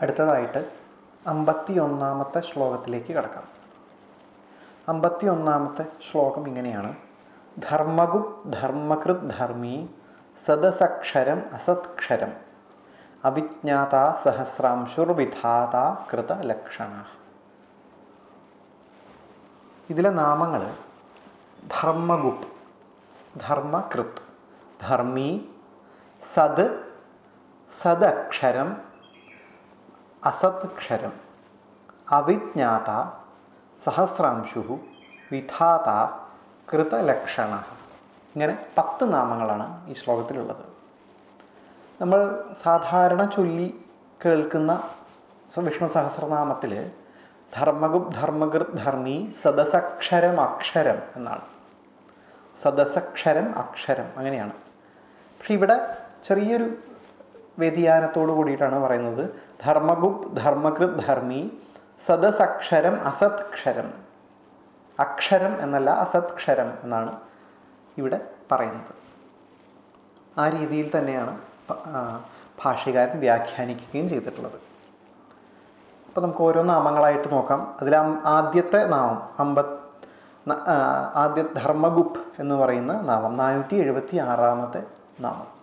അടുത്തതായിട്ട് അമ്പത്തി ഒന്നാമത്തെ ശ്ലോകത്തിലേക്ക് കടക്കാം. അമ്പത്തി ഒന്നാമത്തെ ശ്ലോകം ഇങ്ങനെയാണ്. ധർമ്മഗു ധർമ്മകൃത് ധർമ്മി സദസക്ഷരം അസത്ക്ഷരം അവിജ്ഞാത സഹസ്രാംശുർവിധാത കൃത ലക്ഷണ. ഇതിലെ നാമങ്ങൾ ധർമ്മഗുപ് ധർമ്മകൃത് ധർമ്മി സത് സദക്ഷരം അസത്ക്ഷരം അവിജ്ഞാത സഹസ്രാംശു വിധാത കൃതലക്ഷണ ഇങ്ങനെ പത്ത് നാമങ്ങളാണ് ഈ ശ്ലോകത്തിലുള്ളത്. നമ്മൾ സാധാരണ ചൊല്ലി കേൾക്കുന്ന വിഷ്ണു സഹസ്രനാമത്തിൽ ധർമ്മഗുപ് ധർമ്മകൃത് ധർമ്മി സദസക്ഷരം അക്ഷരം എന്നാണ്. സദസക്ഷരം അക്ഷരം അങ്ങനെയാണ്. പക്ഷെ ഇവിടെ ചെറിയൊരു വ്യതിയാനത്തോടു കൂടിയിട്ടാണ് പറയുന്നത്. ധർമ്മഗുപ് ധർമ്മകൃത് ധർമ്മി സദസക്ഷരം അസത്ക്ഷരം. അക്ഷരം എന്നല്ല അസത്ക്ഷരം എന്നാണ് ഇവിടെ പറയുന്നത്. ആ രീതിയിൽ തന്നെയാണ് ഭാഷകാരൻ വ്യാഖ്യാനിക്കുകയും ചെയ്തിട്ടുള്ളത്. അപ്പോൾ നമുക്ക് ഓരോ നാമങ്ങളായിട്ട് നോക്കാം. അതിൽ ആദ്യത്തെ നാമം അമ്പത് ആദ്യ ധർമ്മഗുപ് എന്ന് പറയുന്ന നാമം നാനൂറ്റി എഴുപത്തി ആറാമത്തെ നാമം.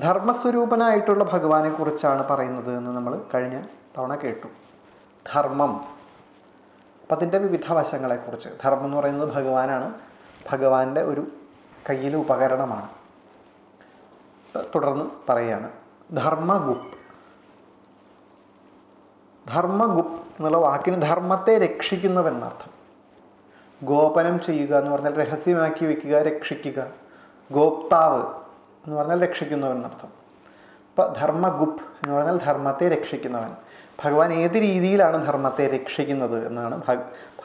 ധർമ്മസ്വരൂപനായിട്ടുള്ള ഭഗവാനെ കുറിച്ചാണ് പറയുന്നത് എന്ന് നമ്മൾ കഴിഞ്ഞ തവണ കേട്ടു. ധർമ്മം. അപ്പം അതിന്റെ വിവിധ വശങ്ങളെക്കുറിച്ച്. ധർമ്മം എന്ന് പറയുന്നത് ഭഗവാനാണ്. ഭഗവാന്റെ ഒരു കയ്യിലെ ഉപകരണമാണ്. തുടർന്ന് പറയുകയാണ്. ധർമ്മഗുപ് ധർമ്മഗുപ് എന്നുള്ള വാക്കിന് ധർമ്മത്തെ രക്ഷിക്കുന്നവൻ എന്നർത്ഥം. ഗോപനം ചെയ്യുക എന്ന് പറഞ്ഞാൽ രഹസ്യമാക്കി വയ്ക്കുക രക്ഷിക്കുക. ഗോപ്താവ്. എന്ന് പറഞ്ഞാൽ രക്ഷിക്കുന്നവൻ എന്നർത്ഥം ഇപ്പം ധർമ്മഗുപ് എന്ന് പറഞ്ഞാൽ ധർമ്മത്തെ രക്ഷിക്കുന്നവൻ. ഭഗവാൻ ഏത് രീതിയിലാണ് ധർമ്മത്തെ രക്ഷിക്കുന്നത് എന്നാണ്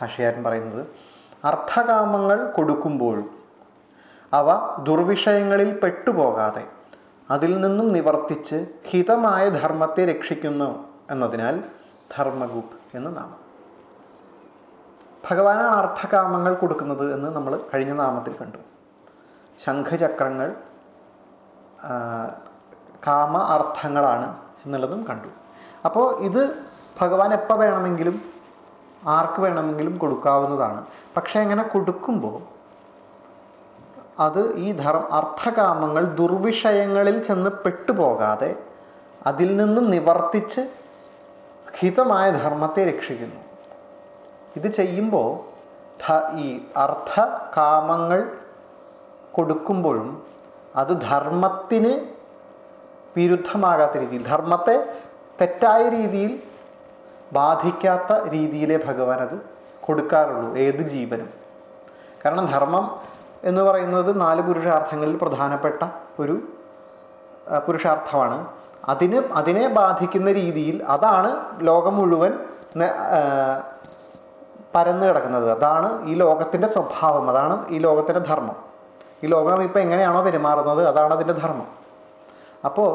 ഭാഷകാരൻ പറയുന്നത്. അർത്ഥകാമങ്ങൾ കൊടുക്കുമ്പോഴും അവ ദുർവിഷയങ്ങളിൽ പെട്ടുപോകാതെ അതിൽ നിന്നും നിവർത്തിച്ച് ഹിതമായ ധർമ്മത്തെ രക്ഷിക്കുന്നു എന്നതിനാൽ ധർമ്മഗുപ് എന്ന് നാമം. ഭഗവാനാണ് അർത്ഥകാമങ്ങൾ കൊടുക്കുന്നത് എന്ന് നമ്മൾ കഴിഞ്ഞ നാമത്തിൽ കണ്ടു. ശംഖചക്രങ്ങൾ കാമ അർത്ഥങ്ങളാണ് എന്നുള്ളതും കണ്ടു. അപ്പോൾ ഇത് ഭഗവാൻ എപ്പോൾ വേണമെങ്കിലും ആർക്ക് വേണമെങ്കിലും കൊടുക്കാവുന്നതാണ്. പക്ഷേ അങ്ങനെ കൊടുക്കുമ്പോൾ അത് ഈ ധർമ്മ അർത്ഥകാമങ്ങൾ ദുർവിഷയങ്ങളിൽ ചെന്ന് പെട്ടുപോകാതെ അതിൽ നിന്നും നിവർത്തിച്ച് ഹിതമായ ധർമ്മത്തെ രക്ഷിക്കുന്നു. ഇത് ചെയ്യുമ്പോൾ ഈ അർത്ഥ കാമങ്ങൾ കൊടുക്കുമ്പോഴും അത് ധർമ്മത്തിന് വിരുദ്ധമാകാത്ത രീതിയിൽ ധർമ്മത്തെ തെറ്റായ രീതിയിൽ ബാധിക്കാത്ത രീതിയിലേ ഭഗവാൻ അത് കൊടുക്കാറുള്ളൂ ഏത് ജീവനും. കാരണം ധർമ്മം എന്ന് പറയുന്നത് നാല് പുരുഷാർത്ഥങ്ങളിൽ പ്രധാനപ്പെട്ട ഒരു പുരുഷാർത്ഥമാണ്. അതിന് അതിനെ ബാധിക്കുന്ന രീതിയിൽ അതാണ് ലോകം മുഴുവൻ പരന്നു കിടക്കുന്നത്. അതാണ് ഈ ലോകത്തിന്റെ സ്വഭാവം അതാണ് ഈ ലോകത്തിന്റെ ധർമ്മം. ഈ ലോകം ഇപ്പം എങ്ങനെയാണോ പെരുമാറുന്നത് അതാണ് അതിന്റെ ധർമ്മം. അപ്പോൾ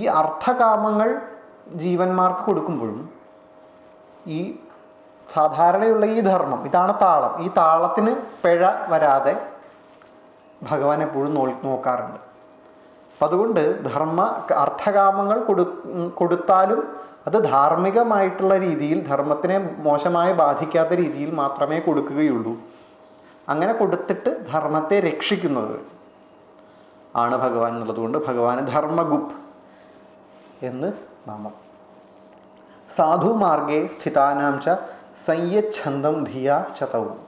ഈ അർത്ഥകാമങ്ങൾ ജീവന്മാർക്ക് കൊടുക്കുമ്പോഴും ഈ സാധാരണയുള്ള ഈ ധർമ്മം ഇതാണ് താളം. ഈ താളത്തിന് പിഴ വരാതെ ഭഗവാൻ എപ്പോഴും നോ നോക്കാറുണ്ട്. അപ്പം അതുകൊണ്ട് ധർമ്മ അർത്ഥകാമങ്ങൾ കൊടു കൊടുത്താലും അത് ധാർമ്മികമായിട്ടുള്ള രീതിയിൽ ധർമ്മത്തിനെ മോശമായി ബാധിക്കാത്ത രീതിയിൽ മാത്രമേ കൊടുക്കുകയുള്ളൂ. അങ്ങനെ കൊടുത്തിട്ട് ധർമ്മത്തെ രക്ഷിക്കുന്നത്. ആണ് ഭഗവാൻ എന്നുള്ളതുകൊണ്ട് ഭഗവാന് ധർമ്മഗുപ് എന്ന് നാമം. സാധുമാർഗേ സ്ഥിതാനാം ച സംയച്ഛന്തം ധിയ ചതവും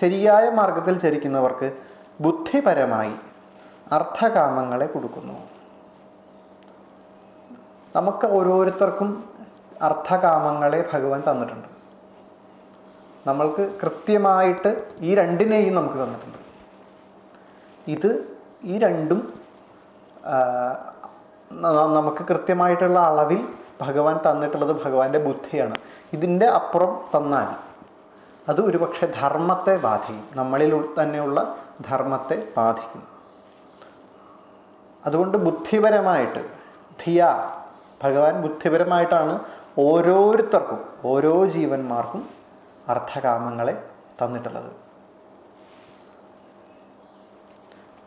ശരിയായ മാർഗത്തിൽ ചരിക്കുന്നവർക്ക് ബുദ്ധിപരമായി അർത്ഥകാമങ്ങളെ കൊടുക്കുന്നു. നമുക്ക് ഓരോരുത്തർക്കും അർത്ഥകാമങ്ങളെ ഭഗവാൻ തന്നിട്ടുണ്ട്. നമ്മൾക്ക് കൃത്യമായിട്ട് ഈ രണ്ടിനെയും നമുക്ക് തന്നിട്ടുണ്ട്. ഇത് ഈ രണ്ടും നമുക്ക് കൃത്യമായിട്ടുള്ള അളവിൽ ഭഗവാൻ തന്നിട്ടുള്ളത് ഭഗവാന്റെ ബുദ്ധിയാണ്. ഇതിന്റെ അപ്പുറം തന്നാൽ അത് ഒരുപക്ഷെ ധർമ്മത്തെ ബാധിക്കും. നമ്മളിൽ തന്നെയുള്ള ധർമ്മത്തെ ബാധിക്കും. അതുകൊണ്ട് ബുദ്ധിപരമായിട്ട് ധിയ ഭഗവാൻ ബുദ്ധിപരമായിട്ടാണ് ഓരോരുത്തർക്കും ഓരോ ജീവന്മാർക്കും അർത്ഥകാമങ്ങളെ തന്നിട്ടുള്ളത്.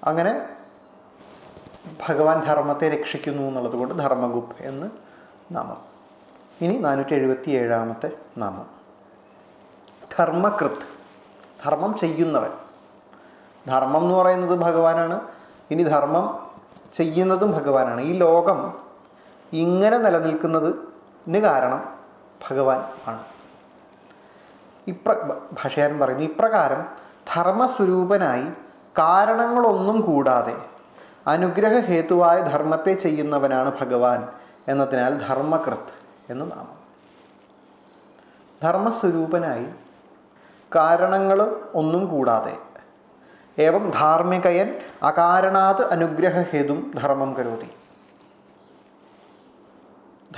അങ്ങനെ ഭഗവാൻ ധർമ്മത്തെ രക്ഷിക്കുന്നു എന്നുള്ളത് കൊണ്ട് ധർമ്മഗുപ് എന്ന് നാമം. ഇനി നാനൂറ്റി എഴുപത്തി ഏഴാമത്തെ നാമം. ധർമ്മകൃത് ധർമ്മം ചെയ്യുന്നവൻ. ധർമ്മം എന്ന് പറയുന്നത് ഭഗവാനാണ്. ഇനി ധർമ്മം ചെയ്യുന്നതും ഭഗവാനാണ്. ഈ ലോകം ഇങ്ങനെ നിലനിൽക്കുന്നതിന് കാരണം ഭഗവാൻ ആണ്. ഇപ്ര ഭാഷകാരൻ പറയുന്നു ഇപ്രകാരം ധർമ്മസ്വരൂപനായി കാരണങ്ങളൊന്നും കൂടാതെ അനുഗ്രഹഹേതുവായ ധർമ്മത്തെ ചെയ്യുന്നവനാണ് ഭഗവാൻ എന്നതിനാൽ ധർമ്മകൃത് എന്ന് നാമം. ധർമ്മസ്വരൂപനായി കാരണങ്ങൾ ഒന്നും കൂടാതെ ഏവം ധാർമ്മികയൻ അകാരണാത് അനുഗ്രഹഹേതും ധർമ്മം കരോതി.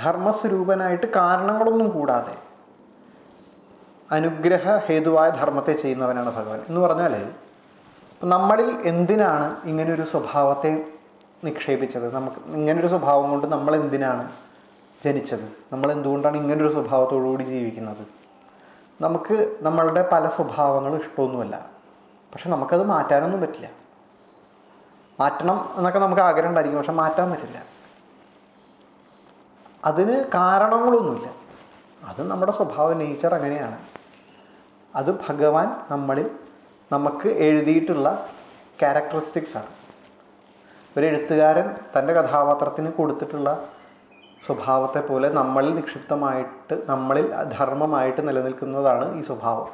ധർമ്മസ്വരൂപനായിട്ട് കാരണങ്ങളൊന്നും കൂടാതെ അനുഗ്രഹ ഹേതുവായ ധർമ്മത്തെ ചെയ്യുന്നവനാണ് ഭഗവാൻ. എന്ന് പറഞ്ഞാൽ നമ്മളിൽ എന്തിനാണ് ഇങ്ങനൊരു സ്വഭാവത്തെ നിക്ഷേപിച്ചത്? നമുക്ക് ഇങ്ങനൊരു സ്വഭാവം കൊണ്ട് നമ്മൾ എന്തിനാണ് ജനിച്ചത്? നമ്മൾ എന്തുകൊണ്ടാണ് ഇങ്ങനൊരു സ്വഭാവത്തോടുകൂടി ജീവിക്കുന്നത്? നമുക്ക് നമ്മളുടെ പല സ്വഭാവങ്ങളും ഇഷ്ടമൊന്നുമല്ല. പക്ഷെ നമുക്കത് മാറ്റാനൊന്നും പറ്റില്ല. മാറ്റണം എന്നൊക്കെ നമുക്ക് ആഗ്രഹം ഉണ്ടായിരിക്കും പക്ഷെ മാറ്റാൻ പറ്റില്ല. അതിന് കാരണങ്ങളൊന്നുമില്ല. അത് നമ്മുടെ സ്വഭാവ നേച്ചർ അങ്ങനെയാണ്. അത് ഭഗവാൻ നമ്മളിൽ നമുക്ക് എഴുതിയിട്ടുള്ള ക്യാരക്ടറിസ്റ്റിക്സ് ആണ്. ഒരു എഴുത്തുകാരൻ തന്റെ കഥാപാത്രത്തിന് കൊടുത്തിട്ടുള്ള സ്വഭാവത്തെ പോലെ നമ്മളിൽ നിക്ഷിപ്തമായിട്ട് നമ്മളിൽ ധർമ്മമായിട്ട് നിലനിൽക്കുന്നതാണ് ഈ സ്വഭാവം.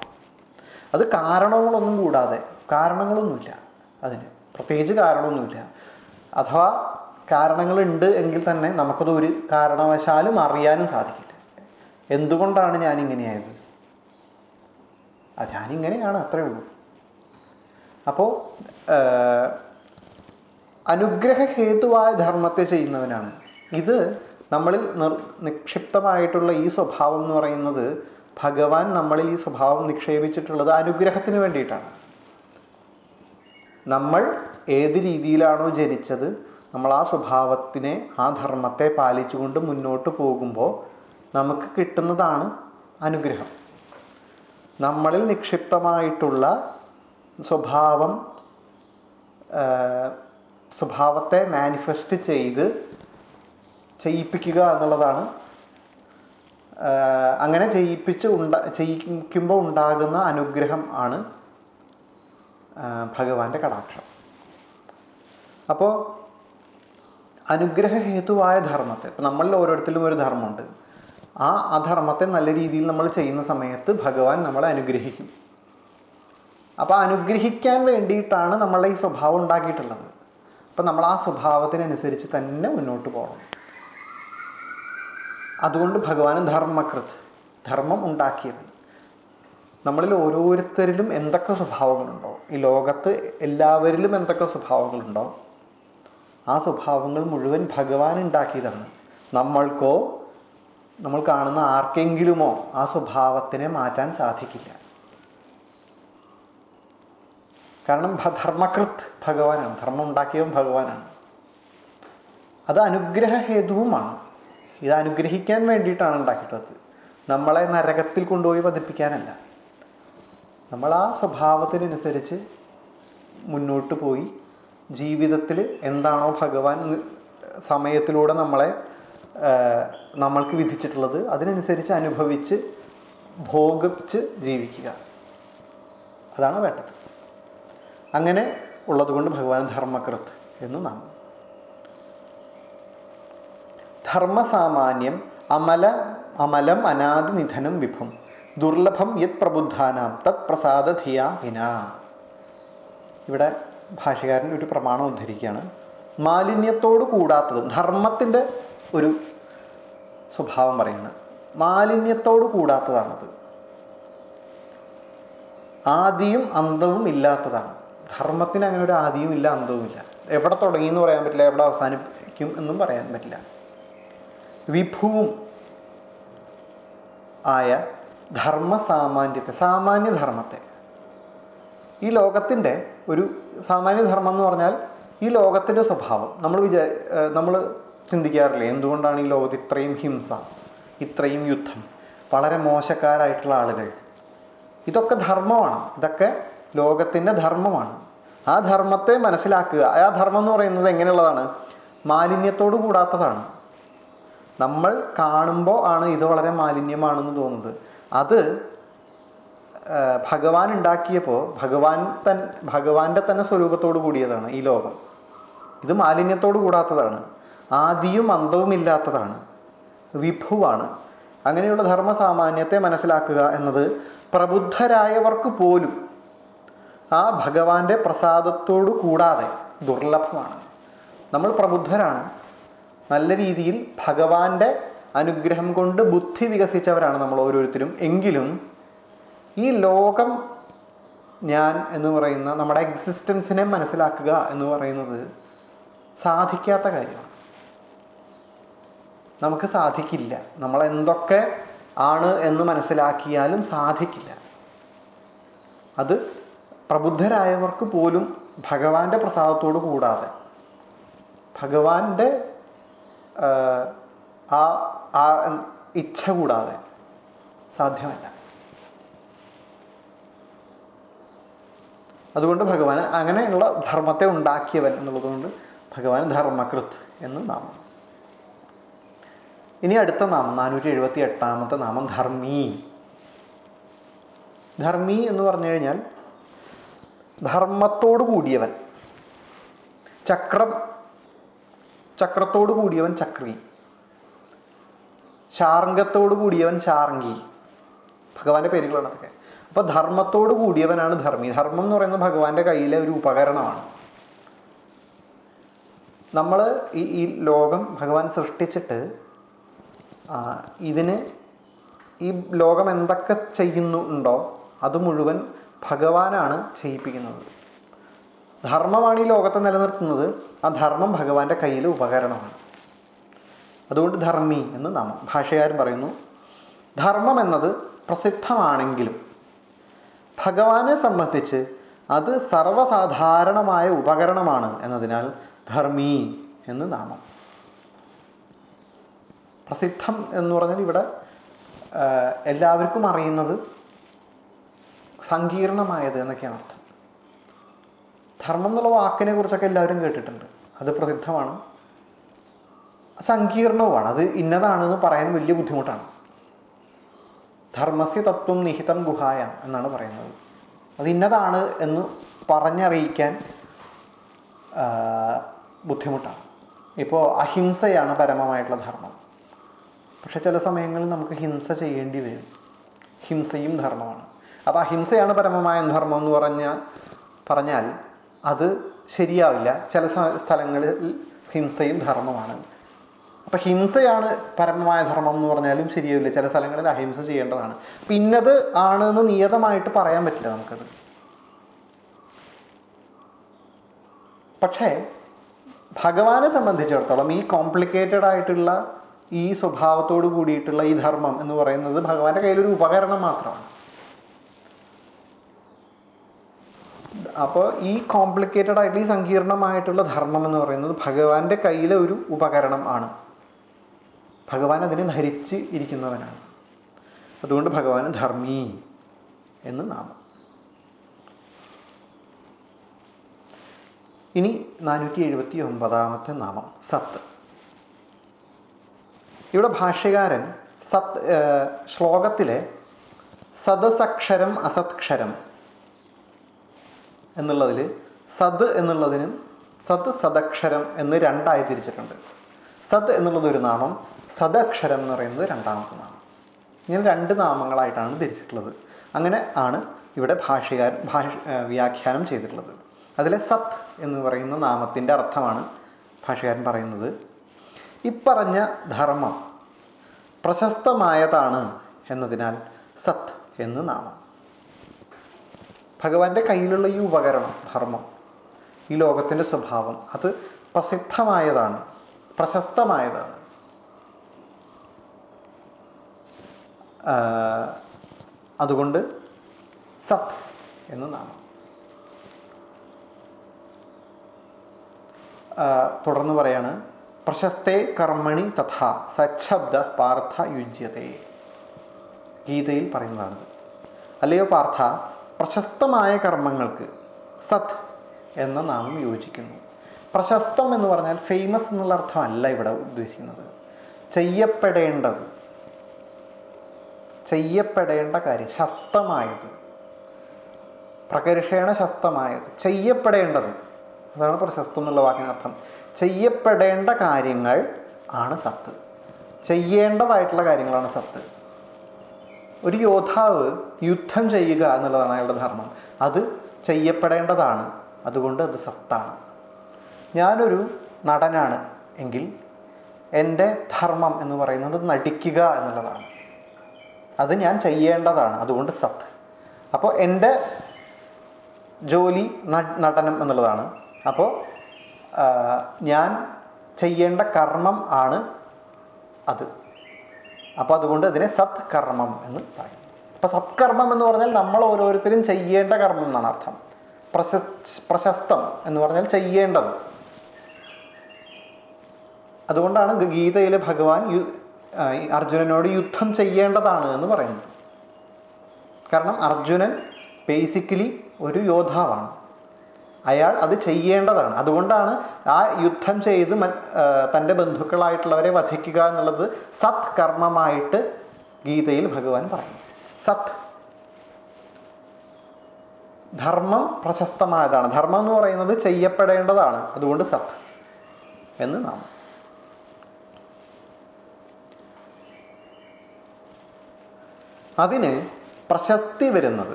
അത് കാരണങ്ങളൊന്നും കൂടാതെ കാരണങ്ങളൊന്നുമില്ല അതിന്. പ്രത്യേകിച്ച് കാരണമൊന്നുമില്ല. അഥവാ കാരണങ്ങളുണ്ട് എങ്കിൽ തന്നെ നമുക്കത് ഒരു കാരണവശാലും അറിയാനും സാധിക്കില്ല. എന്തുകൊണ്ടാണ് ഞാൻ ഇങ്ങനെയായത് ആ ഞാനിങ്ങനെയാണ് അത്രേ ഉള്ളൂ. അപ്പോൾ അനുഗ്രഹഹേതുവായ ധർമ്മത്തെ ചെയ്യുന്നവനാണ്. ഇത് നമ്മളിൽ നിർ നിക്ഷിപ്തമായിട്ടുള്ള ഈ സ്വഭാവം എന്ന് പറയുന്നത് ഭഗവാൻ നമ്മളിൽ ഈ സ്വഭാവം നിക്ഷേപിച്ചിട്ടുള്ളത് അനുഗ്രഹത്തിന് വേണ്ടിയിട്ടാണ്. നമ്മൾ ഏത് രീതിയിലാണോ ജനിച്ചത് നമ്മൾ ആ സ്വഭാവത്തിനെ ആ ധർമ്മത്തെ പാലിച്ചുകൊണ്ട് മുന്നോട്ട് പോകുമ്പോൾ നമുക്ക് കിട്ടുന്നതാണ് അനുഗ്രഹം. നമ്മളിൽ നിക്ഷിപ്തമായിട്ടുള്ള സ്വഭാവം സ്വഭാവത്തെ മാനിഫെസ്റ്റ് ചെയ്ത് ചെയ്യിപ്പിക്കുക എന്നുള്ളതാണ്. അങ്ങനെ ചെയ്യിപ്പിച്ച് ഉണ്ട ചെയ്യിക്കുമ്പോൾ ഉണ്ടാകുന്ന അനുഗ്രഹം ആണ് ഭഗവാന്റെ കടാക്ഷം. അപ്പോൾ അനുഗ്രഹഹേതുവായ ധർമ്മത്തെ ഇപ്പം നമ്മളിൽ ഓരോരുത്തരിലും ഒരു ധർമ്മമുണ്ട്. ആ അധർമ്മത്തെ നല്ല രീതിയിൽ നമ്മൾ ചെയ്യുന്ന സമയത്ത് ഭഗവാൻ നമ്മളെ അനുഗ്രഹിക്കും. അപ്പോൾ അനുഗ്രഹിക്കാൻ വേണ്ടിയിട്ടാണ് നമ്മളെ ഈ സ്വഭാവം ഉണ്ടാക്കിയിട്ടുള്ളത്. അപ്പം നമ്മൾ ആ സ്വഭാവത്തിനനുസരിച്ച് തന്നെ മുന്നോട്ട് പോകണം. അതുകൊണ്ട് ഭഗവാൻ ധർമ്മകൃത് ധർമ്മം ഉണ്ടാക്കിയത്. നമ്മളിൽ ഓരോരുത്തരിലും എന്തൊക്കെ സ്വഭാവങ്ങളുണ്ടോ ഈ ലോകത്ത് എല്ലാവരിലും എന്തൊക്കെ സ്വഭാവങ്ങളുണ്ടോ ആ സ്വഭാവങ്ങൾ മുഴുവൻ ഭഗവാൻ ഉണ്ടാക്കിയതാണ്. നമ്മൾക്കോ നമ്മൾ കാണുന്ന ആർക്കെങ്കിലുമോ ആ സ്വഭാവത്തിനെ മാറ്റാൻ സാധിക്കില്ല. കാരണം ധർമ്മകൃത് ഭഗവാനാണ്. ധർമ്മം ഉണ്ടാക്കിയവൻ ഭഗവാനാണ്. അത് അനുഗ്രഹഹേതുവുമാണ് ഇത് അനുഗ്രഹിക്കാൻ വേണ്ടിയിട്ടാണ് ഉണ്ടാക്കിയിട്ടുള്ളത്. നമ്മളെ നരകത്തിൽ കൊണ്ടുപോയി പതിപ്പിക്കാനല്ല. നമ്മൾ ആ സ്വഭാവത്തിനനുസരിച്ച് മുന്നോട്ട് പോയി ജീവിതത്തിൽ എന്താണോ ഭഗവാൻ സമയത്തിലൂടെ നമ്മളെ നമ്മൾക്ക് വിധിച്ചിട്ടുള്ളത് അതിനനുസരിച്ച് അനുഭവിച്ച് ഭോഗിച്ച് ജീവിക്കുക. അതാണ് വേണ്ടത്. അങ്ങനെ ഉള്ളതുകൊണ്ട് ഭഗവാൻ ധർമ്മകൃത്ത് എന്ന് നാം ധർമ്മസാമാന്യം അമല അമലം അനാദി നിധനം വിഭം. ദുർലഭം യത് പ്രബുദ്ധാനാം തത് പ്രസാദധിയാ ഹിന ഇവിടെ ഭാഷകാരൻ ഒരു പ്രമാണം ഉദ്ധരിക്കുകയാണ്. മാലിന്യത്തോട് കൂടാത്തതും ധർമ്മത്തിന്റെ ഒരു സ്വഭാവം പറയുന്നത്. മാലിന്യത്തോട് കൂടാത്തതാണത്. ആദിയും അന്തവും ഇല്ലാത്തതാണ്. ധർമ്മത്തിന് അങ്ങനെ ഒരു ആദിയും ഇല്ല അന്തവും ഇല്ല. എവിടെ തുടങ്ങി എന്ന് പറയാൻ പറ്റില്ല എവിടെ അവസാനിക്കും എന്നും പറയാൻ പറ്റില്ല. വിഭുവും ആയ ധർമ്മ സാമാന്യത്തെ സാമാന്യ ധർമ്മത്തെ ഈ ലോകത്തിന്റെ ഒരു സാമാന്യ ധർമ്മം എന്ന് പറഞ്ഞാൽ ഈ ലോകത്തിന്റെ സ്വഭാവം. നമ്മൾ വിചാ നമ്മൾ ചിന്തിക്കാറില്ലേ. എന്തുകൊണ്ടാണ് ഈ ലോകത്ത് ഇത്രയും ഹിംസ ഇത്രയും യുദ്ധം? വളരെ മോശക്കാരായിട്ടുള്ള ആളുകൾ. ഇതൊക്കെ ധർമ്മമാണ്. ഇതൊക്കെ ലോകത്തിന്റെ ധർമ്മമാണ്. ആ ധർമ്മത്തെ മനസ്സിലാക്കുക. ആ ധർമ്മം എന്ന് പറയുന്നത് എങ്ങനെയുള്ളതാണ്? മാലിന്യത്തോട് കൂടാത്തതാണ്. നമ്മൾ കാണുമ്പോൾ ആണ് ഇത് വളരെ മാലിന്യമാണെന്ന് തോന്നുന്നത്. അത് ഭഗവാൻ ഉണ്ടാക്കിയപ്പോൾ ഭഗവാൻ തൻ ഭഗവാന്റെ തന്നെ സ്വരൂപത്തോട് കൂടിയതാണ് ഈ ലോകം. ഇത് മാലിന്യത്തോട് കൂടാത്തതാണ്. ആദിയും അന്തവുമില്ലാത്തതാണ്. വിഭുവാണ്. അങ്ങനെയുള്ള ധർമ്മസാമാന്യത്തെ മനസ്സിലാക്കുക എന്നത് പ്രബുദ്ധരായവർക്ക് പോലും ആ ഭഗവാന്റെ പ്രസാദത്തോടു കൂടാതെ ദുർലഭമാണ്. നമ്മൾ പ്രബുദ്ധരാണ്. നല്ല രീതിയിൽ ഭഗവാന്റെ അനുഗ്രഹം കൊണ്ട് ബുദ്ധി വികസിച്ചവരാണ് നമ്മൾ ഓരോരുത്തരും. എങ്കിലും ഈ ലോകം ഞാൻ എന്ന് പറയുന്ന നമ്മുടെ എക്സിസ്റ്റൻസിനെ മനസ്സിലാക്കുക എന്ന് പറയുന്നത് സാധിക്കാത്ത കാര്യമാണ്. നമുക്ക് സാധിക്കില്ല. നമ്മൾ എന്തൊക്കെ ആണ് എന്ന് മനസ്സിലാക്കിയാലും സാധിക്കില്ല. അത് പ്രബുദ്ധരായവർക്ക് പോലും ഭഗവാന്റെ പ്രസാദത്തോട് കൂടാതെ. ഭഗവാന്റെ ആ, ആ ഇച്ഛ കൂടാതെ സാധ്യമല്ല. അതുകൊണ്ട് ഭഗവാൻ അങ്ങനെയുള്ള ധർമ്മത്തെ ഉണ്ടാക്കിയവൻ എന്നുള്ളതുകൊണ്ട് ഭഗവാൻ ധർമ്മകൃത് എന്ന് നാമം. ഇനി അടുത്ത നാമം നാനൂറ്റി എഴുപത്തി എട്ടാമത്തെ നാമം ധർമ്മി. ധർമ്മി എന്ന് പറഞ്ഞു കഴിഞ്ഞാൽ ധർമ്മത്തോട് കൂടിയവൻ ചക്രം ചക്രത്തോട് കൂടിയവൻ ചക്രി ശാർങ്കത്തോട് കൂടിയവൻ ശാർങ്കി ഭഗവാന്റെ പേരുകളാണ് അതൊക്കെ. അപ്പോൾ ധർമ്മത്തോട് കൂടിയവനാണ് ധർമ്മി. ധർമ്മം എന്ന് പറയുന്നത് ഭഗവാന്റെ കയ്യിലെ ഒരു ഉപകരണമാണ്. നമ്മൾ ഈ ഈ ലോകം ഭഗവാൻ സൃഷ്ടിച്ചിട്ട് ഇതിന് ഈ ലോകം എന്തൊക്കെ ചെയ്യുന്നുണ്ടോ അത് മുഴുവൻ ഭഗവാനാണ് ചെയ്യിപ്പിക്കുന്നത്. ധർമ്മമാണ് ഈ ലോകത്തെ നിലനിർത്തുന്നത്. ആ ധർമ്മം ഭഗവാന്റെ കയ്യിൽ ഉപകരണമാണ്. അതുകൊണ്ട് ധർമ്മി എന്ന് നാമം. ഭാഷകാരൻ പറയുന്നു ധർമ്മം എന്നത് പ്രസിദ്ധമാണെങ്കിലും ഭഗവാനെ സംബന്ധിച്ച് അത് സർവസാധാരണമായ ഉപകരണമാണ് എന്നതിനാൽ ധർമ്മി എന്ന് നാമം. പ്രസിദ്ധം എന്ന് പറഞ്ഞാൽ ഇവിടെ എല്ലാവർക്കും അറിയുന്നത് സങ്കീർണമായത് എന്നൊക്കെയാണ് അർത്ഥം. ധർമ്മം എന്നുള്ള വാക്കിനെ കുറിച്ചൊക്കെ എല്ലാവരും കേട്ടിട്ടുണ്ട്. അത് പ്രസിദ്ധമാണ്. സങ്കീർണവുമാണ്. അത് ഇന്നതാണെന്ന് പറയാൻ വലിയ ബുദ്ധിമുട്ടാണ്. ധർമ്മസ്യ തത്വം നിഹിതം ഗുഹായ എന്നാണ് പറയുന്നത്. അത് ഇന്നതാണ് എന്ന് പറഞ്ഞറിയിക്കാൻ ബുദ്ധിമുട്ടാണ്. ഇപ്പോൾ അഹിംസയാണ് പരമമായിട്ടുള്ള ധർമ്മം. പക്ഷെ ചില സമയങ്ങളിൽ നമുക്ക് ഹിംസ ചെയ്യേണ്ടി വരും. ഹിംസയും ധർമ്മമാണ്. അപ്പോൾ അഹിംസയാണ് പരമമായ ധർമ്മം എന്ന് പറഞ്ഞ പറഞ്ഞാൽ അത് ശരിയാവില്ല. ചില സ്ഥലങ്ങളിൽ ഹിംസയും ധർമ്മമാണ്. അപ്പം ഹിംസയാണ് പരമമായ ധർമ്മം എന്ന് പറഞ്ഞാലും ശരിയാവില്ല. ചില സ്ഥലങ്ങളിൽ അഹിംസ ചെയ്യേണ്ടതാണ്. അപ്പം ഇന്നത് ആണെന്ന് നിയതമായിട്ട് പറയാൻ പറ്റില്ല നമുക്കത്. പക്ഷേ ഭഗവാനെ സംബന്ധിച്ചിടത്തോളം ഈ കോംപ്ലിക്കേറ്റഡ് ആയിട്ടുള്ള ഈ സ്വഭാവത്തോട് കൂടിയിട്ടുള്ള ഈ ധർമ്മം എന്ന് പറയുന്നത് ഭഗവാന്റെ കയ്യിലൊരു ഉപകരണം മാത്രമാണ്. അപ്പോൾ ഈ കോംപ്ലിക്കേറ്റഡ് ആയിട്ട് ഈ സങ്കീർണമായിട്ടുള്ള ധർമ്മം എന്ന് പറയുന്നത് ഭഗവാന്റെ കയ്യിലെ ഒരു ഉപകരണം ആണ്. ഭഗവാൻ അതിനെ ധരിച്ച് ഇരിക്കുന്നവനാണ്. അതുകൊണ്ട് ഭഗവാൻ ധർമ്മി എന്ന് നാമം. ഇനി നാനൂറ്റി എഴുപത്തി ഒമ്പതാമത്തെ നാമം സത്ത്. ഇവിടെ ഭാഷ്യകാരൻ സത് ശ്ലോകത്തിലെ സദസക്ഷരം അസത്ക്ഷരം എന്നുള്ളതിൽ സത് എന്നുള്ളതിനും സത് സദക്ഷരം എന്ന് രണ്ടായി തിരിച്ചിട്ടുണ്ട്. സത് എന്നുള്ളത് ഒരു നാമം സദക്ഷരം എന്ന് പറയുന്നത് രണ്ടാമത്തെ നാമം. ഇങ്ങനെ രണ്ട് നാമങ്ങളായിട്ടാണ് തിരിച്ചിട്ടുള്ളത്. അങ്ങനെ ആണ് ഇവിടെ ഭാഷകാരൻ ഭാഷ വ്യാഖ്യാനം ചെയ്തിട്ടുള്ളത്. അതിലെ സത് എന്ന് പറയുന്ന നാമത്തിന്റെ അർത്ഥമാണ് ഭാഷകാരൻ പറയുന്നത്. ഇപ്പറഞ്ഞ ധർമ്മം പ്രശസ്തമായതാണ് എന്നതിനാൽ സത് എന്ന് നാമം. ഭഗവാന്റെ കയ്യിലുള്ള ഈ ഉപകരണം ധർമ്മം ഈ ലോകത്തിന്റെ സ്വഭാവം അത് പ്രസിദ്ധമായതാണ് പ്രശസ്തമായതാണ്. അതുകൊണ്ട് സത് എന്ന് നാമം. തുടർന്ന് പറയാണ് പ്രശസ്തേ കർമ്മണി തഥാ സച്ഛബ്ദ പാർത്ഥ യുജ്യത്തെ ഗീതയിൽ പറയുന്നതാണിത്. അല്ലയോ പാർത്ഥ പ്രശസ്തമായ കർമ്മങ്ങൾക്ക് സത് എന്ന നാമം യോജിക്കുന്നു. പ്രശസ്തം എന്ന് പറഞ്ഞാൽ ഫേമസ് എന്നുള്ള അർത്ഥമല്ല ഇവിടെ ഉദ്ദേശിക്കുന്നത്. ചെയ്യപ്പെടേണ്ടത് ചെയ്യപ്പെടേണ്ട കാര്യം ശസ്തമായത്. പ്രകർഷേണ ശസ്തമായത് ചെയ്യപ്പെടേണ്ടത്. അതാണ് പ്രശസ്തം എന്നുള്ള വാക്കിനർത്ഥം. ചെയ്യപ്പെടേണ്ട കാര്യങ്ങൾ ആണ് സത്ത്. ചെയ്യേണ്ടതായിട്ടുള്ള കാര്യങ്ങളാണ് സത്ത്. ഒരു യോദ്ധാവ് യുദ്ധം ചെയ്യുക എന്നുള്ളതാണ് അയാളുടെ ധർമ്മം. അത് ചെയ്യപ്പെടേണ്ടതാണ്. അതുകൊണ്ട് അത് സത്താണ്. ഞാനൊരു നടനാണ് എങ്കിൽ എന്റെ ധർമ്മം എന്ന് പറയുന്നത് നടിക്കുക എന്നുള്ളതാണ്. അത് ഞാൻ ചെയ്യേണ്ടതാണ്. അതുകൊണ്ട് സത്ത്. അപ്പോൾ എന്റെ ജോലി നടനം എന്നുള്ളതാണ്. അപ്പോൾ ഞാൻ ചെയ്യേണ്ട കർമ്മം ആണ് അത്. അപ്പോൾ അതുകൊണ്ട് അതിനെ സത്കർമ്മം എന്ന് പറയും. അപ്പോൾ സത്കർമ്മം എന്ന് പറഞ്ഞാൽ നമ്മൾ ഓരോരുത്തരും ചെയ്യേണ്ട കർമ്മം എന്നാണ് അർത്ഥം. പ്രശസ് പ്രശസ്തം എന്ന് പറഞ്ഞാൽ ചെയ്യേണ്ടത്. അതുകൊണ്ടാണ് ഗീതയിൽ ഭഗവാൻ അർജുനനോട് യുദ്ധം ചെയ്യേണ്ടതാണ് എന്ന് പറയുന്നത്. കാരണം അർജുനൻ ബേസിക്കലി ഒരു യോദ്ധാവാണ്. അയാൾ അത് ചെയ്യേണ്ടതാണ്. അതുകൊണ്ടാണ് ആ യുദ്ധം ചെയ്ത് തന്റെ ബന്ധുക്കളായിട്ടുള്ളവരെ വധിക്കുക എന്നുള്ളത് സത് കർമ്മമായിട്ട് ഗീതയിൽ ഭഗവാൻ പറയുന്നു. സത്. ധർമ്മം പ്രശസ്തമായതാണ്. ധർമ്മം എന്ന് പറയുന്നത് ചെയ്യപ്പെടേണ്ടതാണ്. അതുകൊണ്ട് സത് എന്ന് നാം അതിന് പ്രശസ്തി വരുന്നത്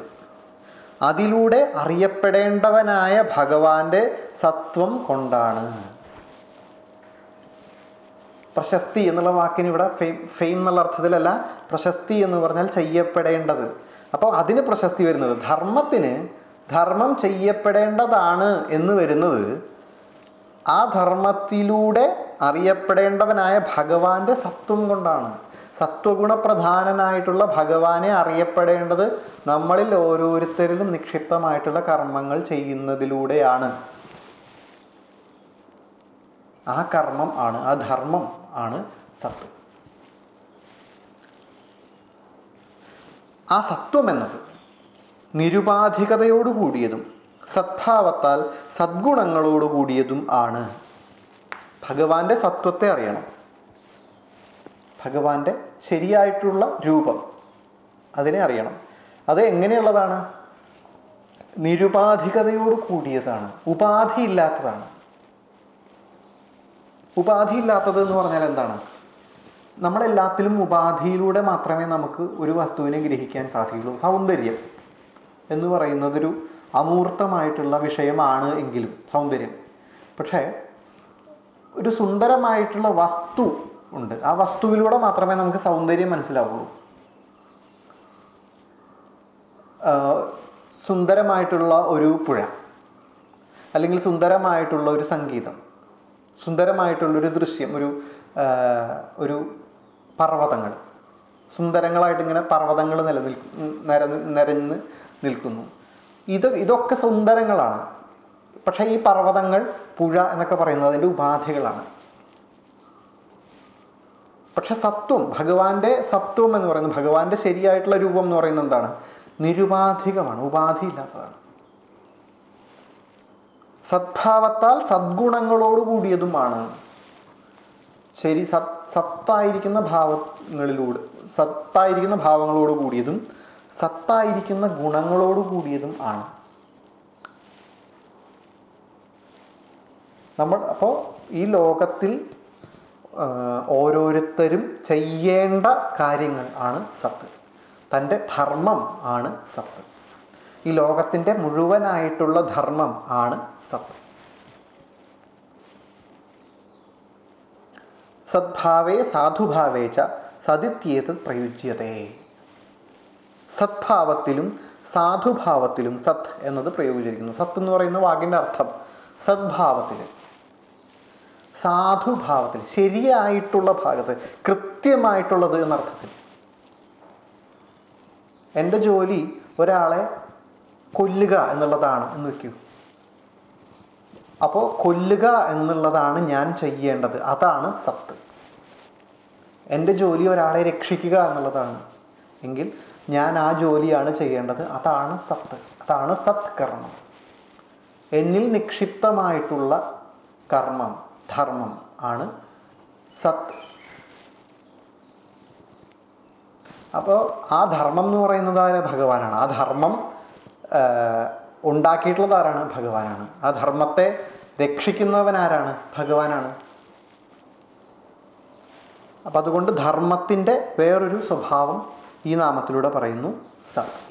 അതിലൂടെ അറിയപ്പെടേണ്ടവനായ ഭഗവാന്റെ സത്വം കൊണ്ടാണ്. പ്രശസ്തി എന്നുള്ള വാക്കിന് ഇവിടെ ഫെയിം ഫെയിം എന്നുള്ള അർത്ഥത്തിലല്ല പ്രശസ്തി എന്ന് പറഞ്ഞാൽ ചെയ്യപ്പെടേണ്ടത്. അപ്പോൾ അതിന് പ്രശസ്തി വരുന്നത് ധർമ്മത്തിന് ധർമ്മം ചെയ്യപ്പെടേണ്ടതാണ് എന്ന് വരുന്നത് ആ ധർമ്മത്തിലൂടെ അറിയപ്പെടേണ്ടവനായ ഭഗവാന്റെ സത്വം കൊണ്ടാണ്. സത്വഗുണപ്രധാനനായിട്ടുള്ള ഭഗവാനെ അറിയപ്പെടേണ്ടത് നമ്മളിൽ ഓരോരുത്തരിലും നിക്ഷിപ്തമായിട്ടുള്ള കർമ്മങ്ങൾ ചെയ്യുന്നതിലൂടെയാണ്. ആ കർമ്മം ആണ് ആ ധർമ്മം ആണ് സത്വം. ആ സത്വം എന്നത് നിരുപാധികതയോടു കൂടിയതും സദ്ഭാവത്താൽ ആണ്. ഭഗവാന്റെ സത്വത്തെ അറിയണം. ഭഗവാന്റെ ശരിയായിട്ടുള്ള രൂപം അതിനെ അറിയണം. അത് എങ്ങനെയുള്ളതാണ്? നിരുപാധികതയോട് കൂടിയതാണ്. ഉപാധിയില്ലാത്തതാണ് ഉപാധിയില്ലാത്തത് എന്ന് പറഞ്ഞാൽ എന്താണ്? നമ്മളെല്ലാത്തിലും ഉപാധിയിലൂടെ മാത്രമേ നമുക്ക് ഒരു വസ്തുവിനെ ഗ്രഹിക്കാൻ സാധിക്കുള്ളൂ. സൗന്ദര്യം എന്ന് പറയുന്നതൊരു അമൂർത്തമായിട്ടുള്ള വിഷയമാണ് എങ്കിലും സൗന്ദര്യം. പക്ഷേ ഒരു സുന്ദരമായിട്ടുള്ള വസ്തു ഉണ്ട്. ആ വസ്തുവിലൂടെ മാത്രമേ നമുക്ക് സൗന്ദര്യം മനസ്സിലാവുള്ളൂ. സുന്ദരമായിട്ടുള്ള ഒരു പുഴ അല്ലെങ്കിൽ സുന്ദരമായിട്ടുള്ള ഒരു സംഗീതം സുന്ദരമായിട്ടുള്ളൊരു ദൃശ്യം ഒരു ഒരു പർവതങ്ങൾ സുന്ദരങ്ങളായിട്ട് ഇങ്ങനെ പർവതങ്ങൾ നിലനിൽ നിരന്ന് നിരന്ന് നിൽക്കുന്നു. ഇത് ഇതൊക്കെ സുന്ദരങ്ങളാണ്. പക്ഷേ ഈ പർവതങ്ങൾ പുഴ എന്നൊക്കെ പറയുന്നത് അതിന്റെ ഉപാധികളാണ്. പക്ഷെ സത്വം ഭഗവാന്റെ സത്വം എന്ന് പറയുന്നത് ഭഗവാന്റെ ശരിയായിട്ടുള്ള രൂപം എന്ന് പറയുന്നത് എന്താണ്? നിരുപാധികമാണ് ഉപാധിയില്ലാത്തതാണ്. സദ്ഭാവത്താൽ സദ്ഗുണങ്ങളോട് കൂടിയതുമാണ്. ശരി സത് സത്തായിരിക്കുന്ന ഭാവങ്ങളിലൂടെ സത്തായിരിക്കുന്ന ഭാവങ്ങളോട് കൂടിയതും സത്തായിരിക്കുന്ന ഗുണങ്ങളോട് കൂടിയതും ആണ്. നമ്മൾ അപ്പോൾ ഈ ലോകത്തിൽ ഓരോരുത്തരും ചെയ്യേണ്ട കാര്യങ്ങൾ ആണ് സത്ത്. തന്റെ ധർമ്മം ആണ് സത്ത്. ഈ ലോകത്തിന്റെ മുഴുവനായിട്ടുള്ള ധർമ്മം ആണ് സത്ത്. സദ്ഭാവേ സാധുഭാവേ ച സതിത്യേത് പ്രയുജ്യതേ. സദ്ഭാവത്തിലും സാധുഭാവത്തിലും സത് എന്നത് പ്രയോഗിച്ചിരിക്കുന്നു. സത്ത് എന്ന് പറയുന്ന വാക്കിന്റെ അർത്ഥം സദ്ഭാവത്തിൽ സാധുഭാവത്തിൽ ശരിയായിട്ടുള്ള ഭാഗത്ത് കൃത്യമായിട്ടുള്ളത് എന്നർത്ഥത്തിൽ. എന്റെ ജോലി ഒരാളെ കൊല്ലുക എന്നുള്ളതാണ് എന്ന് വെക്കൂ അപ്പോൾ കൊല്ലുക എന്നുള്ളതാണ് ഞാൻ ചെയ്യേണ്ടത്. അതാണ് സത്ത് എന്റെ ജോലി ഒരാളെ രക്ഷിക്കുക എന്നുള്ളതാണ്. എങ്കിൽ ഞാൻ ആ ജോലിയാണ് ചെയ്യേണ്ടത്. അതാണ് സത്ത് അതാണ് സത് കർമ്മം എന്നിൽ നിക്ഷിപ്തമായിട്ടുള്ള കർമ്മം. ധർമ്മം ആണ് സത്. അപ്പോൾ ആ ധർമ്മം എന്ന് പറയുന്നത് ആരെ? ഭഗവാനാണ്. ആ ധർമ്മം ഉണ്ടാക്കിയിട്ടുള്ളത് ആരാണ്? ഭഗവാനാണ്. ആ ധർമ്മത്തെ രക്ഷിക്കുന്നവൻ ആരാണ്? ഭഗവാനാണ്. അപ്പം അതുകൊണ്ട് ധർമ്മത്തിന്റെ വേറൊരു സ്വഭാവം ഈ നാമത്തിലൂടെ പറയുന്നു സത്.